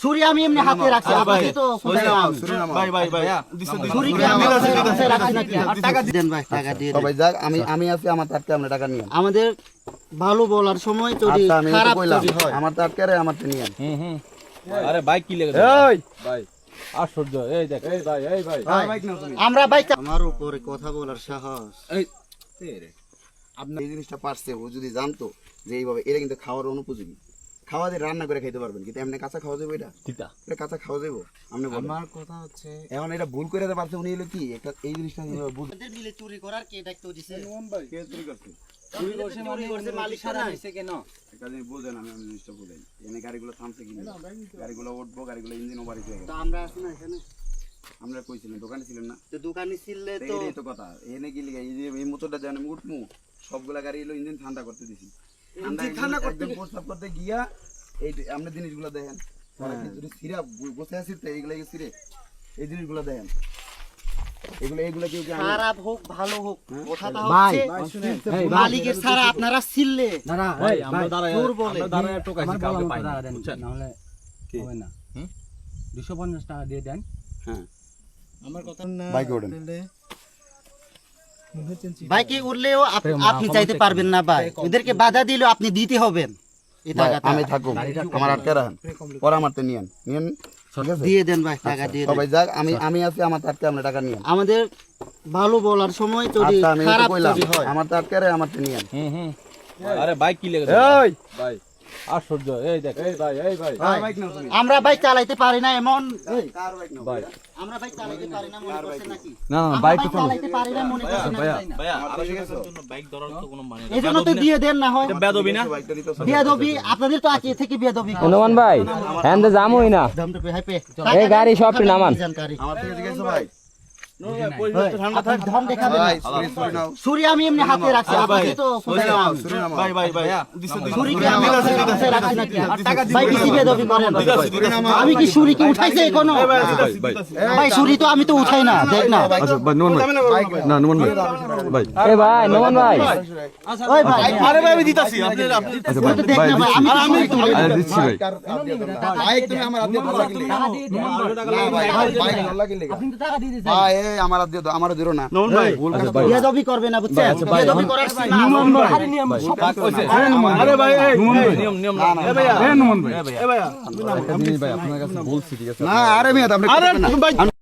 ছুরি আমি এমনি হাতে রাখছি আপনি তো সরি নাও সরি নাও। ভাই ভাই ভাই দিছে দিছে ছুরি কি আমি হাতে রাখছি নাকি? টাকা দেন ভাই টাকা দিয়ে দেন। যাক আমি আমি আছি আমার তারকে আপনি টাকা নিয়ে আমাদের ভালো বলার সময় যদি আচ্ছা খারাপ যদি হয়। আমার তারকে আমার নিয়ে হুম হুম। আরে ভাই কি লেগে এই! ভাই আশ্চর্য এই দেখ এই ভাই এই ভাই। বাইক নাও তুমি আমরা ভাই আমার উপরে কথা বলার সাহস। এই আপনি এই জিনিসটা পারছে ও যদি জানতো যে এইভাবে এটা কিন্তু খাওয়ার অনুপযোগী। খাওয়া দিয়ে রান্না করে খাইতে পারবেন কিন্তু এমনি কাঁচা খাওয়া যাবে এটা? এটা কাঁচা খাওয়া যাব আপনি আমার কথা হচ্ছে এখন এটা ভুল করে পারছে উনি হলো কি? একটা এই জিনিসটা মিলে চুরি করার কে দায়িত্ব দিছে? কে চুরি করছে? চুরি করছে মালিক সারা নাই। কেন? একটা জিনিস বুঝেন আমি আমি জিনিসটা বুঝেন। এনে গাড়িগুলো থামছে কি গাড়িগুলো উঠবো গাড়িগুলো ইঞ্জিন ওভার হয়ে তো আমরা আছি না এখানে। আমরা কইছিলেন দোকানে ছিলেন না? তো দোকানে ছিলে তো কথা। এনে কি এই যে এই মোটরটা দেন আমি উঠমু। সবগুলা গাড়ি এলো ইঞ্জিন ঠান্ডা করতে দিছি। ঠান্ডা করতে প্রস্তাব করতে গিয়া এই আমরা জিনিসগুলো দেখেন যদি সিরা বসে আছি তো এইগুলা সিরে। এই জিনিসগুলো দেখেন। এগুলো এগুলো কেউ খারাপ হোক ভালো হোক কথাটা হচ্ছে। মালিকের ছাড়া আপনারা ছিলে না না ভাই আমরা দাঁড়ায় আমরা দাঁড়ায় টোকাইছি কাউকে পাই না বুঝছেন? নাহলে কি? হবে না। হুম? দুশো পঞ্চাশ টাকা দিয়ে দেন। হ্যাঁ। আমার কথা বাইকে ওঠেন। বাইকে উঠলেও আপনি চাইতে পারবেন না ভাই। ওদেরকে বাধা দিলেও আপনি দিতে হবেন। আমি থাকুম। আমার আটকে রাখেন পরে আমার তো নিয়েন নিয়েন দিয়ে দেন ভাই টাকা দিয়ে সবাই যাক আমি আমি আছি আমার টাকা নিয়েন আমাদের ভালো বলার সময় আচ্ছা তো খারাপ কইলাম। যদি হয়। আমার তারকে রে নিয়েন আরে ভাই কি লেগে ভাই। আশ্চর্য। এই দেখ এই ভাই এই ভাই। আমরা বাইক চালাইতে পারি না এমন। কার বাইক নাও ভাই। আমরা বাইক চালাইতে পারি না মনে করছে নাকি? না আমরা বাইক চালাইতে পারি না মনে করছে না ভাইয়া আমার ঠিক বাইক ধরার তো কোনো মানে এই জন্য তো দিয়ে দেন না হয়। বেদবি না? বিয়াদবি আপনাদের তো আগে থেকে বিয়াদবি। হনুমান ভাই হ্যাঁ তো যামই না। এই গাড়ি সবটি নামান। আমার থেকে ঠিক ভাই? ছুরি আমি এমনি হাতে রাখছি আপনি তো সরি নাও সরি নাও ভাই ভাই ভাই দিছে দিছে ছুরি কি আমি হাতে রাখছি নাকি ভাই কি বিয়াদবি করেন আমি কি ছুরি কি উঠাইছে কোনো ভাই ছুরি তো আমি তো উঠাই না দেখ না এ ভাই নমন ভাই ওই ভাই আরে ভাই আমি দিতাছি আপনি আপনি দেখ না ভাই আমি তুমি আমার ভাই আমার দিয়ে দাও আমার দিরো না বিয়াদবি করবে না বুঝছেন বিয়াদবি করার আরে নিয়ম আরে ভাই এই নিয়ম নিয়ম না এ ভাইয়া এ ভাইয়া এ ভাইয়া না আরে মিয়া আপনি আরে ভাই